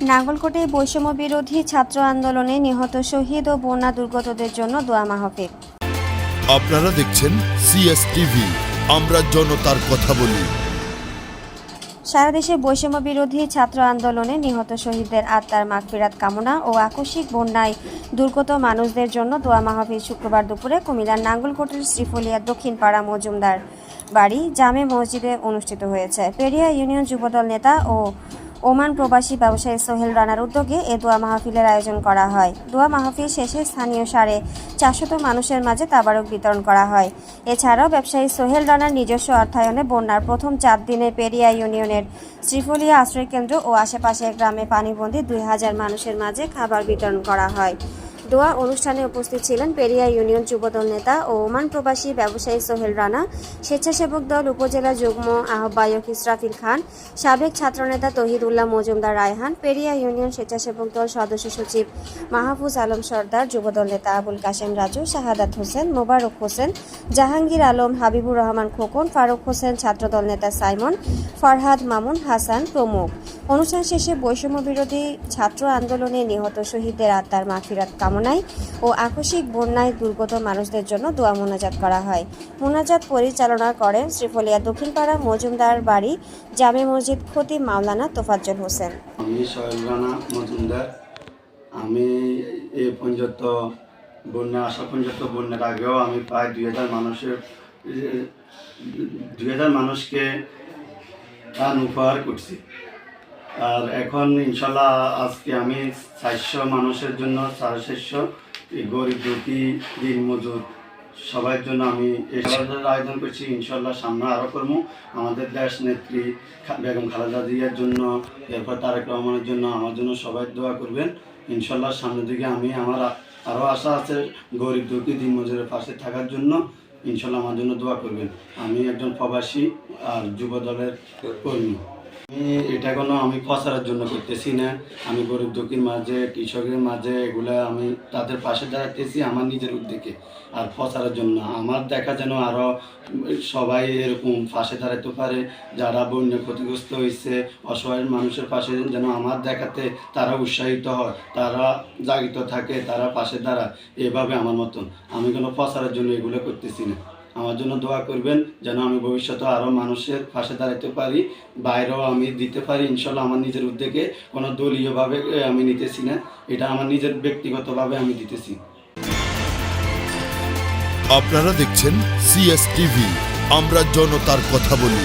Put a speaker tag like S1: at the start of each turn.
S1: নাঙ্গলকোটে বৈষম্য বিরোধী ছাত্র আন্দোলনে নিহত শহীদ ও বন্যা দুর্গতদের জন্য দোয়া মাহফিল।
S2: আপনারা দেখছেন সিএস টিভি আমরা জনতার কথা বলি।
S1: সারা দেশে বৈষম্য বিরোধী ছাত্র আন্দোলনে নিহত শহীদদের আত্মার মাগফিরাত কামনা ও আকস্মিক বন্যায় দুর্গত মানুষদের জন্য দোয়া মাহফিল শুক্রবার দুপুরে কুমিল্লার নাঙ্গলকোটের শ্রীফলিয়া দক্ষিণ পাড়া মজুমদার বাড়ি জামে মসজিদে অনুষ্ঠিত হয়েছে। পেরিয়া ইউনিয়ন যুবদল নেতা ও ওমান প্রবাসী ব্যবসায়ী সোহেল রানার উদ্যোগে এ দোয়া মাহফিলের আয়োজন করা হয়। দোয়া মাহফিল শেষে স্থানীয় সাড়ে চারশত মানুষের মাঝে তাবারক বিতরণ করা হয়। এছাড়াও ব্যবসায়ী সোহেল রানার নিজস্ব অর্থায়নে বন্যার প্রথম চার দিনে পেরিয়া ইউনিয়নের শ্রীফলিয়া আশ্রয়কেন্দ্র ও আশেপাশের গ্রামে পানিবন্দী দুই হাজার মানুষের মাঝে খাবার বিতরণ করা হয়। দোয়া অনুষ্ঠানে উপস্থিত ছিলেন পেরিয়া ইউনিয়ন যুবদল নেতা ও ওমান প্রবাসী ব্যবসায়ী সোহেল রানা, স্বেচ্ছাসেবক দল উপজেলা যুগ্ম আহ্বায়ক ইসরাফিল খান, সাবেক ছাত্রনেতা তহিদুল্লাহ মজুমদার রায়হান, পেরিয়া ইউনিয়ন স্বেচ্ছাসেবক দল সদস্য সচিব মাহফুজ আলম সর্দার, যুবদল নেতা আবুল কাশেম রাজু, শাহাদাত হোসেন, মোবারক হোসেন, জাহাঙ্গীর আলম, হাবিবুর রহমান খোকন, ফারুক হোসেন, ছাত্রদল নেতা সাইমন, ফরহাদ মামুন, হাসান প্রমুখ। অনুষ্ঠান শেষে বৈষম্য বিরোধী ছাত্র আন্দোলনে নিহত শহীদদের আত্মার মাফিরাত কামনায় ও আকস্মিক বন্যায় দুর্গত মানুষদের জন্য দোয়া মোনাজাত করা হয়। মোনাজাত পরিচালনা করেন শ্রীফলিয়া দক্ষিণপাড়া মজুমদার বাড়ি জামে মসজিদ খতিব মাওলানা তোফাজ্জল হোসেন।
S3: আমি সোহেল রানা মজুমদার। আমি এ পর্যন্ত বন্যা আসা পর্যন্ত বন্যার আগেও আমি প্রায় দুই হাজার মানুষের দুই হাজার মানুষকে ত্রাণ উপহার করছি। আর এখন ইনশাল্লাহ আজকে আমি চারশো মানুষের জন্য সাড়ে চারশো গরিব দুঃখী, দিন মজুর সবার জন্য আমি আয়োজন করছি। ইনশাল্লাহ সামনে আরও করব। আমাদের দেশ নেত্রী বেগম খালেদা জিয়ার জন্য, এরপর তারেক রহমানের জন্য আমার জন্য সবাই দোয়া করবেন। ইনশাল্লাহ সামনের দিকে আমি আমার আরও আশা আছে গরিব দুঃখী, দিন মজুরের পাশে থাকার জন্য। ইনশাল্লাহ আমার জন্য দোয়া করবেন। আমি একজন প্রবাসী আর যুব দলের কর্মী। এটা কোনো আমি প্রচারের জন্য করতেছি না। আমি গরিব দুঃখীর মাঝে, কৃষকের মাঝে, এগুলো আমি তাদের পাশে দাঁড়াতেছি আমার নিজের উদ্যোগে। আর প্রচারের জন্য আমার দেখা যেন আরও সবাই এরকম পাশে দাঁড়াতে পারে, যারা বন্যা ক্ষতিগ্রস্ত হয়েছে অসহায় মানুষের পাশে যেন আমার দেখাতে তারা উৎসাহিত হয়, তারা জাগিত থাকে, তারা পাশে দাঁড়ায়, এভাবে আমার মতন। আমি কোনো প্রচারের জন্য এগুলো করতেছি না। আমার জন্য দোয়া করবেন যেন আমি ভবিষ্যতে আরও মানুষের পাশে দাঁড়াতে পারি, বাইরেও আমি দিতে পারি। ইনশাল্লাহ আমার নিজের উদ্যোগে কোনো দলীয়ভাবে আমি নিতেছি না। এটা আমার নিজের ব্যক্তিগতভাবে আমি দিতেছি।
S2: আপনারা দেখছেন সিএস টিভি আমরা জনতার কথা বলি।